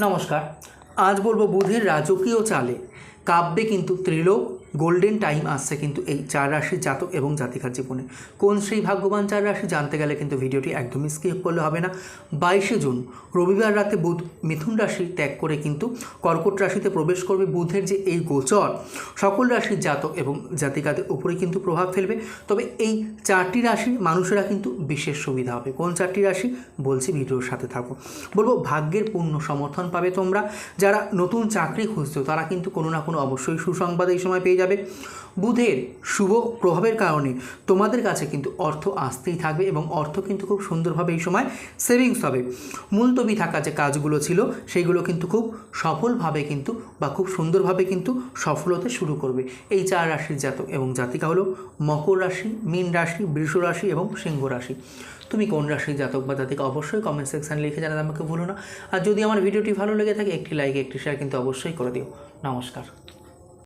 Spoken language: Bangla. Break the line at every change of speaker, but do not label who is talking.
নমস্কার। আজ বলব বুধের রাজকীয় চালে। কাব্যে কিন্তু ত্রিলোক, গোল্ডেন টাইম আসছে কিন্তু এই চার রাশির জাতক এবং জাতিকার জীবনে। কোন সেই ভাগ্যবান চার রাশি জানতে গেলে কিন্তু ভিডিওটি একদমই স্কিপ করলে হবে না। বাইশে জুন, রবিবার রাতে বুধ মিথুন রাশি ত্যাগ করে কিন্তু কর্কট রাশিতে প্রবেশ করবে। বুধের যে এই গোচর, সকল রাশির জাতক এবং জাতিকাদের উপরে কিন্তু প্রভাব ফেলবে। তবে এই চারটি রাশির মানুষেরা কিন্তু বিশেষ সুবিধা হবে। কোন চারটি রাশি? বলছি ভিডিওর সাথে থাকো। বলব ভাগ্যের পূর্ণ সমর্থন পাবে তোমরা। যারা নতুন চাকরি খুঁজছো, তারা কিন্তু কোনো না কোনো অবশ্যই সুসংবাদ এই সময় পেয়ে যাবে। বুধের শুভ প্রভাবের কারণে তোমাদের কাছে কিন্তু অর্থ আসতেই থাকবে এবং অর্থ কিন্তু খুব সুন্দরভাবে এই সময় সেভিংস হবে। মুলতবি থাকা যে কাজগুলো ছিল সেইগুলো কিন্তু খুব সফলভাবে কিন্তু বা খুব সুন্দরভাবে কিন্তু সফল হতে শুরু করবে। এই চার রাশির জাতক এবং জাতিকা হলো মকর রাশি, মীন রাশি, বৃষ রাশি এবং সিংহ রাশি। তুমি কোন রাশির জাতক বা জাতিকে অবশ্যই কমেন্ট সেকশানে লিখে জানাতে আমাকে ভুলো না। আর যদি আমার ভিডিওটি ভালো লেগে থাকে, একটি লাইক একটি শেয়ার কিন্তু অবশ্যই করে দিও। নমস্কার।